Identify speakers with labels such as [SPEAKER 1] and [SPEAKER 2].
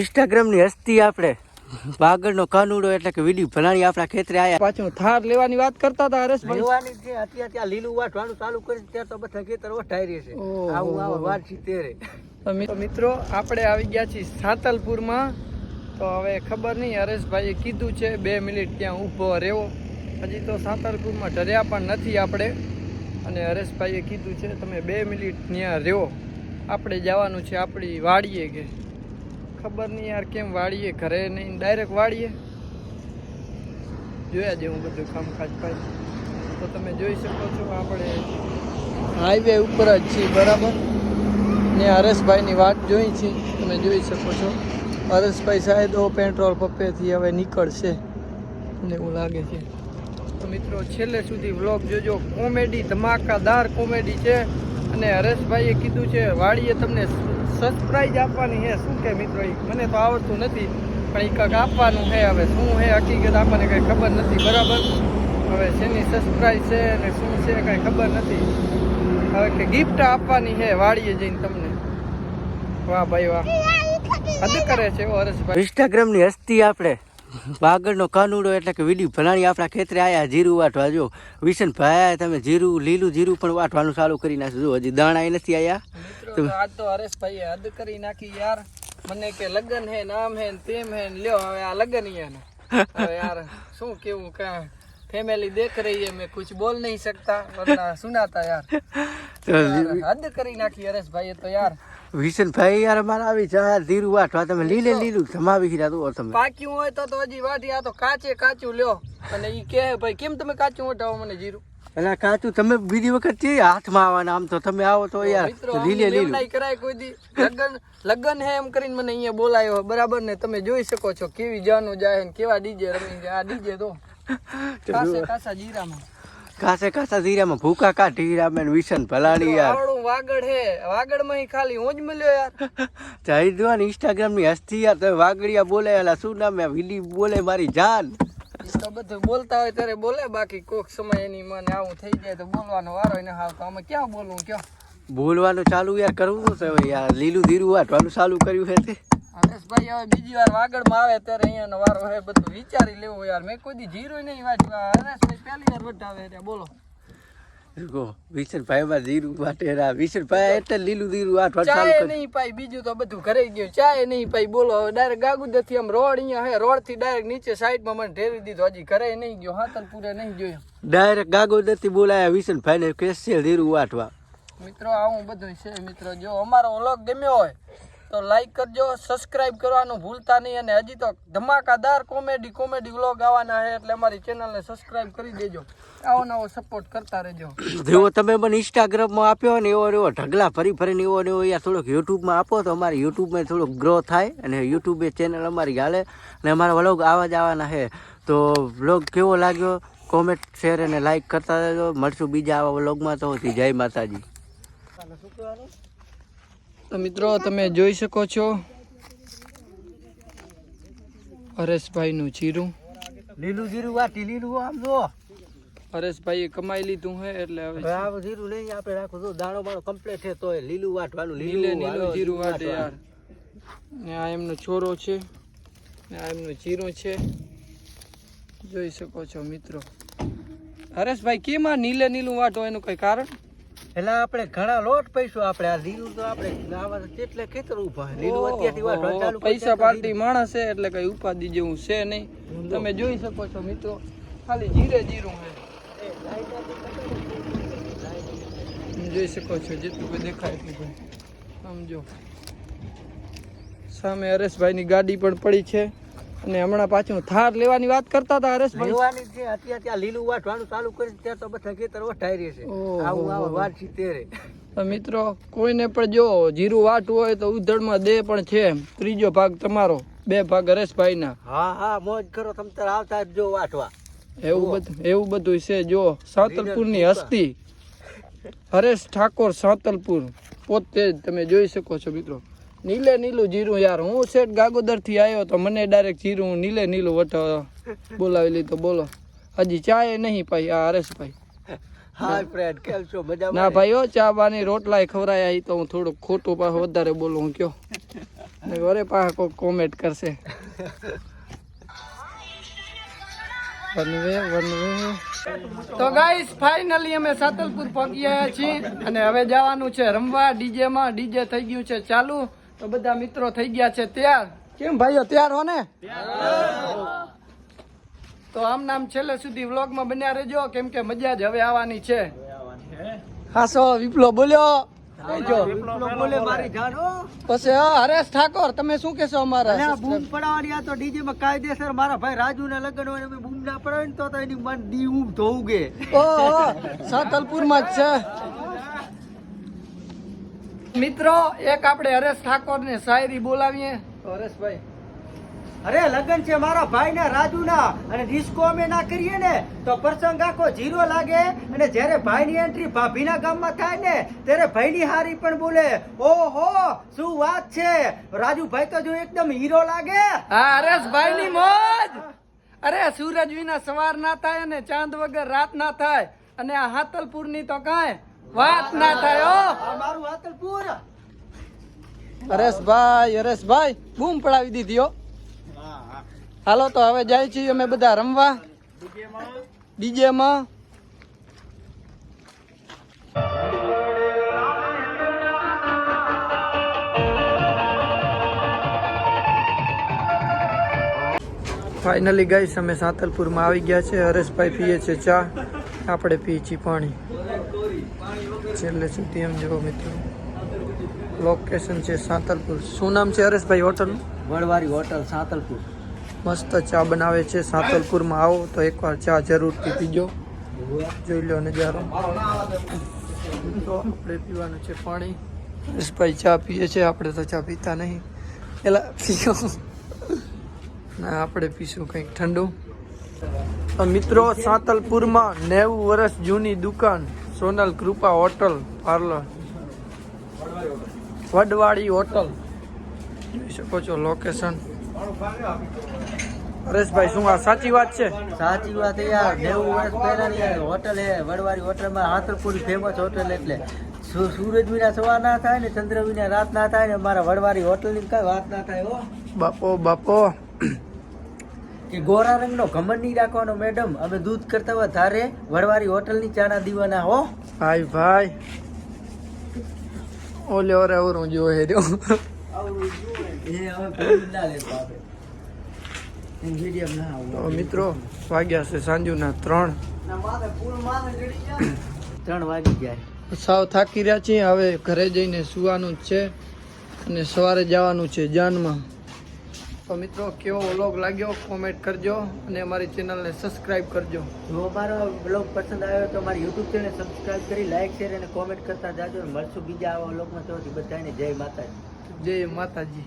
[SPEAKER 1] ઇન્સ્ટાગ્રામની હસ્તી આપણે. બાગડનો કાનુડો એટલે કે વીડિયો ભલાણી આપણા ખેતરે આયા.
[SPEAKER 2] પાછું થાર લેવાની વાત કરતા હતા હરેશભાઈ.
[SPEAKER 1] લેવાની છે અત્યારે ત્યાં લીલું વાટવાનું ચાલુ કરી ત્યાં તો બધા ખેતર વટાઈ રહી છે. આવું આવું વાર છે તેરે
[SPEAKER 2] તો મિત્રો આપણે આવી ગયા છીએ સાતલપુરમાં. તો હવે ખબર નહીં હરેશભાઈએ કીધું છે બે મિનિટ ત્યાં ઊભો રહેવો. હજી તો સાતલપુરમાં ઢર્યા પણ નથી આપણે. અને હરેશભાઈએ કીધું છે તમે બે મિનિટ ત્યાં રહો આપણે જવાનું છે આપણી વાડીએ કે ખબર નહીં યાર કેમ વાળીએ, ઘરે નહીં ડાયરેક્ટ વાળીએ. જોયા જેવું બધું કામકાજ ભાઈ તો તમે જોઈ શકો છો આપણે હાઈવે ઉપર જ છીએ, બરાબર? ને હરેશભાઈની વાત જોઈ છે, તમે જોઈ શકો છો. હરેશભાઈ સાહેબ પેટ્રોલ પંપેથી હવે નીકળશે. મને એવું લાગે છે. તો મિત્રો, છેલ્લે સુધી વ્લોગ જોજો. કોમેડી, ધમાકાદાર કોમેડી છે. અને હરેશભાઈએ કીધું છે વાડીએ તમને સરપ્રાઈઝ આપવાની છે. શું કે મિત્રો એ મને તો આવડતું નથી પણ એ કંઈક આપવાનું છે હવે. શું છે? હકીકત આપણને કંઈ ખબર નથી બરાબર? હવે શેની સરપ્રાઈઝ છે અને શું છે કંઈ ખબર નથી. હવે કે ગિફ્ટ આપવાની છે વાડીએ જઈને તમને. વાહ ભાઈ વાહ. હદ કરે છે એવો હરેશભાઈ
[SPEAKER 1] ઇન્સ્ટાગ્રામની હસ્તી આપણે. આગળનો કાનુડો એટલે કે વીડી ભલાણી આપણા ખેતરે આવ્યા જીરું વાટવા. જો વિશનભાઈ તમે જીરું લીલું જીરું પણ વાટવાનું ચાલુ કરી નાખ્યું. જો હજી દાણા નથી
[SPEAKER 2] આવ્યા આજ તો હરેશ હરેશભાઈ હદ કરી નાખી યાર. મને કે લગન હે નામ હે તેમ હે લ્યો હવે આ લગન યાર યાર શું કેવું કાં ફેમિલી દેખ રહી હે મેં કુછ બોલ નહીં શકતા વરના
[SPEAKER 1] સુનાતા
[SPEAKER 2] યાર હદ કરી નાખી હરેશભાઈએ તો યાર.
[SPEAKER 1] વિશન ભાઈ યાર અમારે આવી જા જીરું વાટવા તમે લીલે લીલું જમાવી ગયા તો તમે.
[SPEAKER 2] પાક્યું હોય તો તો હજી વાટી આ તો કાચે કાચું લ્યો. અને ઈ કે ભાઈ કેમ તમે કાચું વટાવો મને જીરું
[SPEAKER 1] અને કાચું તમે બીજી વખત છે હાથમાં આવવાના આમ તો તમે આવો તો યાર લીલે લીલું.
[SPEAKER 2] કરાય કોઈ દી. લગન લગન હે એમ કરીને મને અહીંયા બોલાયો. બરાબર ને? તમે જોઈ શકો છો કેવી જાનું જાય ને કેવા ડીજે રમી જાય આ ડીજે તો કાસે કાસા જીરામાં.
[SPEAKER 1] કાસે કાસા ધીરામાં ભૂકા કાઢી હીરામાં વિશન ભલાણી યાર.
[SPEAKER 2] વાગડ હે. વાગડમાં ખાલી હું જ મળ્યો યાર.
[SPEAKER 1] જઈ દો ને ઇન્સ્ટાગ્રામની હસ્તી યાર. તમે વાગડિયા બોલે એલા શું નામ વિડી બોલે મારી જાન.
[SPEAKER 2] તો બધું બોલતા હોય ત્યારે બોલે બાકી કોક સમય એની મને આવું થઈ જાય તો બોલવાનો વારો ને હાવ તો અમે ક્યાં બોલવું ક્યાં?
[SPEAKER 1] બોલવાનું ચાલુ યાર કરવું છે યાર? લીલું ધીરું વાટવાનું ચાલુ કર્યું છે તે.
[SPEAKER 2] હરેશભાઈ હવે બીજી વાર વાગડમાં આવે ત્યારે અહીંયા વારો હે બધું વિચારી લેવું યાર. મેં કોઈ દી જીરો નહીં વાંચ્યું. હરેશભાઈ પહેલી વાર વટાવે ત્યાં બોલો.
[SPEAKER 1] જો વિશન ભાઈ માં ધીરું વાટે રા એટલે લીલું વાટવાનું ચાલુ
[SPEAKER 2] ચાય નહીં પાઈ બીજું તો બધું ઘરે ગયું. ચાય નહીં પાઈ બોલો. હવે ડાયરેક્ટ ગાગુદરથી આમ રોડ અહીંયા હે રોડથી ડાયરેક્ટ નીચે સાઈડમાં મને ઢેરી દીધો. હજી ઘરે નહીં ગયો હાતરપુરે નહીં જોયો
[SPEAKER 1] ડાયરેક્ટ ગાગોદરથી બોલાયા વિશન ભાઈ ને કેસે ધીરું વાટવા.
[SPEAKER 2] મિત્રો આવું બધું છે. મિત્રો જો અમારો વ્લોગ ગમ્યો હોય તો લાઈક કરજો સબસ્ક્રાઇબ કરવાનું ભૂલતા નહીં અને હજી તો ધમાકાદાર કોમેડી કોમેડી વ્લોગ આવવાના છે એટલે અમારી ચેનલને સબસ્ક્રાઈબ કરી દેજો. આવો નવો સપોર્ટ કરતા રહેજો.
[SPEAKER 1] જેવો તમે મને ઇન્સ્ટાગ્રામમાં આપ્યો ને એવો એવો ઢગલા ફરી ફરીને એવો ને એવો અહીંયા થોડોક યુટ્યુબમાં આપો તો અમારી યુટ્યુબમાં થોડોક ગ્રો થાય અને યુટ્યુબ ચેનલ અમારી હાલે અને અમારા વ્લોગ આવા જ આવવાના છે. તો વ્લોગ કેવો લાગ્યો? કોમેન્ટ શેર અને લાઈક કરતા રહેજો. મળશું બીજા આવા વ્લોગમાં તો. જય માતાજી.
[SPEAKER 2] તો મિત્રો તમે જોઈ શકો છો. હરેશભાઈનું જીરું.
[SPEAKER 1] લીલું જીરું આ લીલું આમ જો
[SPEAKER 2] હરેશભાઈએ કમાઈ લીધું હે એટલે હવે
[SPEAKER 1] આ જીરું લઈ આપણે રાખો જો દાણો બાણો કમ્પ્લીટ છે તો લીલું વાટવાનું
[SPEAKER 2] નીલે
[SPEAKER 1] લીલું
[SPEAKER 2] નીલું જીરું વાટે યાર. ને આ એમનો છોરો છે. ને આ એમનો જીરો છે. જોઈ શકો છો મિત્રો. હરેશભાઈ કેમાં નીલે નીલું વાટો એનું કઈ કારણ?
[SPEAKER 1] એટલે આપણે ઘણા લોટ પૈસો આપણે. આ લીલું તો આપણે આવા કેટલે ખેતર ઊભા લીલું અત્યારથી વાત ચાલુ
[SPEAKER 2] પૈસા પાર્ટી માણસ છે એટલે કઈ ઉપાધિ જેવું છે નહીં. તમે જોઈ શકો છો મિત્રો ખાલી જીરે જીરું છે. જોઈ શકો છો જેટલું કોઈ દેખાય એટલું સમજો. સામે હરેશભાઈની ગાડી પણ પડી છે. અને હમણાં પાછું થાર લેવાની વાત કરતા હતા હરેશભાઈ.
[SPEAKER 1] લેવાની છે અત્યારે ત્યાં લીલું વાટવાનું ચાલુ કરી ત્યાં તો બધા ખેતર વટાઈ રહી છે. આવું આવું વાર છે
[SPEAKER 2] મિત્રો કોઈને પણ જો જીરું વાટવું હોય તો ઉધડમાં દે પણ છે ત્રીજો ભાગ તમારો બે ભાગ હરેશભાઈના.
[SPEAKER 1] હા હા મોજ કરો તમ તાર આવતા જ જો વાટવા.
[SPEAKER 2] એવું બધું એવું બધું છે જો. સાંતલપુરની હસ્તી. હરેશ ઠાકોર સાંતલપુર. પોતે જ તમે જોઈ શકો છો મિત્રો. નીલે નીલું જીરું યાર. હું શેઠ ગાગોદરથી આવ્યો તો મને ડાયરેક્ટ જીરું નીલે નીલું વટ બોલાવી લીધો. બોલો. હજી ચાય નહીં પાઈ આ હરેશભાઈ
[SPEAKER 1] ભાઈ. ફ્રેન્ડ કેમ છો? મજામાં
[SPEAKER 2] ના ભાઈ ઓ ચા બાની રોટલાય ખવરાયા તો હું થોડુંક ખોટું પાસે વધારે બોલું હું કયો. વરે પાછા કોઈ કોમેન્ટ કરશે. One way one way. તો ગાઈસ ફાઇનલી અમે સાતલપુર પહોંચી ગયા છીએ. અને હવે જવાનું છે રમવા. ડીજે માં ડીજે થઈ ગયું છે ચાલુ. તો બધા મિત્રો થઈ ગયા છે તૈયાર? કેમ ભાઈઓ તૈયાર હો ને? તો આમ નામ છેલ્લે સુધી વ્લોગમાં બન્યા રહેજો કેમ કે મજા જ હવે આવવાની છે. હાસો વિપ્લો બોલ્યો. કહેજો.
[SPEAKER 1] બોલે મારી
[SPEAKER 2] પછી હા, હરેશ ઠાકોર તમે શું કેશો અમારા
[SPEAKER 1] અલ્યા બૂમ પડાવવાની આ તો ડીજે માં કાયદેસર મારા ભાઈ રાજુ ના લગ્ન હોય બૂમ ના પડાવે ને તો એની મન દી ઊભ ધોવું ગે
[SPEAKER 2] ઓહો સાતલપુરમાં જ છે. મિત્રો એક આપણે હરેશ ઠાકોર ને શાયરી બોલાવીએ. તો હરેશભાઈ
[SPEAKER 1] અરે લગ્ન છે મારા ભાઈ ના રાજુ ના અને ડિસ્કો અમે ના કરીએ ને તો પ્રસંગ આખો જીરો લાગે અને જ્યારે ભાઈ ની એન્ટ્રી ભાભી ના ગામમાં થાય ને ત્યારે ભાઈ ની હારી પણ બોલે. ઓહો શું વાત છે? રાજુ ભાઈ તો જો એકદમ હીરો લાગે.
[SPEAKER 2] હા હરેશભાઈ ની મોજ. અરે સૂરજ વિના સવાર ના થાય અને ચાંદ વગર રાત ના થાય. અને આ હાતલપુરની તો કાંઈ વાત ના થાય
[SPEAKER 1] મારું હાતલપુર
[SPEAKER 2] હરેશભાઈ હરેશભાઈ બૂમ પડાવી દીધી હો. હાલો તો હવે જાય છીએ અમે બધા રમવા. ડીજે માં ફાઇનલી ગાઈસ અમે સાતલપુરમાં આવી ગયા છે હરેશભાઈ પીએ છે ચા. આપણે પીએ છીએ પાણી. છેલ્લે સુધી એમ જુઓ મિત્રો. લોકેશન છે સાંતલપુર. શું નામ છે હરેશભાઈ હોટલનું?
[SPEAKER 1] વડવારી હોટલ સાતલપુર.
[SPEAKER 2] મસ્ત ચા બનાવે છે. સાંતલપુરમાં આવો તો એકવાર ચા જરૂરથી પીજો. જોઈ લો નજારો. તો આપણે પીવાનું છે પાણી. હરેશભાઈ ચા પીએ છે. આપણે તો ચા પીતા નહીં. એલા પીઓ. ના આપણે પીશું કંઈક ઠંડુ. મિત્રો સાંતલપુરમાં નેવું વર્ષ જૂની દુકાન. Sonal Krupa hotel parlour. Vadvadi hotel. જોઈ શકો છો લોકેશન હરેશભાઈ શું આ સાચી વાત છે?
[SPEAKER 1] સાચી વાત યાર. નેવું વર્ષ પહેલાની હોટલ હે વડવાડી હોટલમાં હાથરપુરી ફેમસ હોટલ એટલે સૂરજ વિના સવાર ના થાય ને ચંદ્ર વિના રાત ના થાય ને મારા વડવાડી હોટલની કઈ વાત ના થાય હો.
[SPEAKER 2] બાપો બાપો.
[SPEAKER 1] કે ગોરા રંગનો ઘમંડ નહીં રાખવાનો મેડમ અમે દૂધ કરતા વધારે વડવારી હોટલની ચાના દીવાના હો.
[SPEAKER 2] ભાઈ ભાઈ. ઓલે ઓરે ઓરું જો. હે
[SPEAKER 1] આવું
[SPEAKER 2] મિત્રો વાગ્યા છે સાંજુના ત્રણ.
[SPEAKER 1] ત્રણ વાગી ગયા
[SPEAKER 2] સાવ થાકી રહ્યા છીએ હવે ઘરે જઈને સુવાનું જ છે અને સવારે જવાનું છે જાનમાં. તો મિત્રો કેવો વ્લોગ લાગ્યો? કોમેન્ટ કરજો અને અમારી ચેનલને સબસ્ક્રાઇબ કરજો.
[SPEAKER 1] જો અમારો બ્લોગ પસંદ આવ્યો તો અમારી યુટ્યુબ ચેનલ સબસ્ક્રાઇબ કરી લાઈક શેર અને કોમેન્ટ કરતા જાજો. મળશું બીજા આવા વ્લોગમાં તો બધાને જય માતાજી.
[SPEAKER 2] જય માતાજી.